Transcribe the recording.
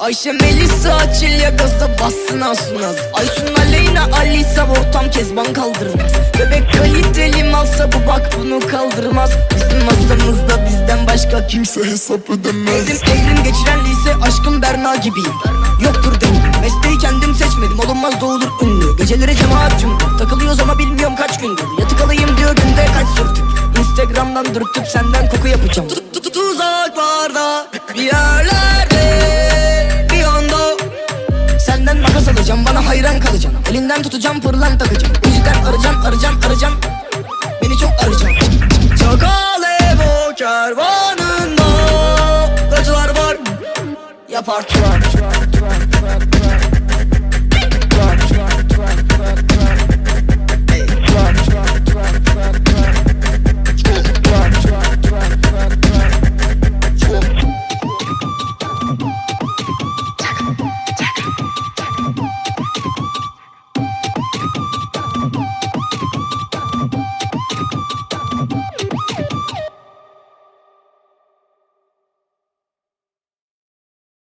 Ayşe Melisa Açilya gazda bassın Asunaz Aysun Aleyna Ali ise ortam Kezban kaldırmaz. Bebek kaliteli malsa bu bak bunu kaldırmaz. Bizim masamızda bizden başka kimse hesap ödemez. Evrim evrim geçiren lise aşkım Berna gibiyim Yoktur dengim Mesleği kendim seçmedim. Olunmaz doğulur ünlü. Geceleri cemaat cümbür Takılıyoruz ama bilmiyorum kaç gündür. Yatık alayım diyor günde kaç sürtük Instagram'dan dürtüp senden koku yapacağım. Tuzaklarda Alacağım bana hayran kalacağım. Elinden tutacağım pırlan takacağım. O yüzden arayacaksın arayacaksın arayacaksın Beni çok arayacaksın Çok alev o kervanında Gacılar var. Yapar turar turar turar turar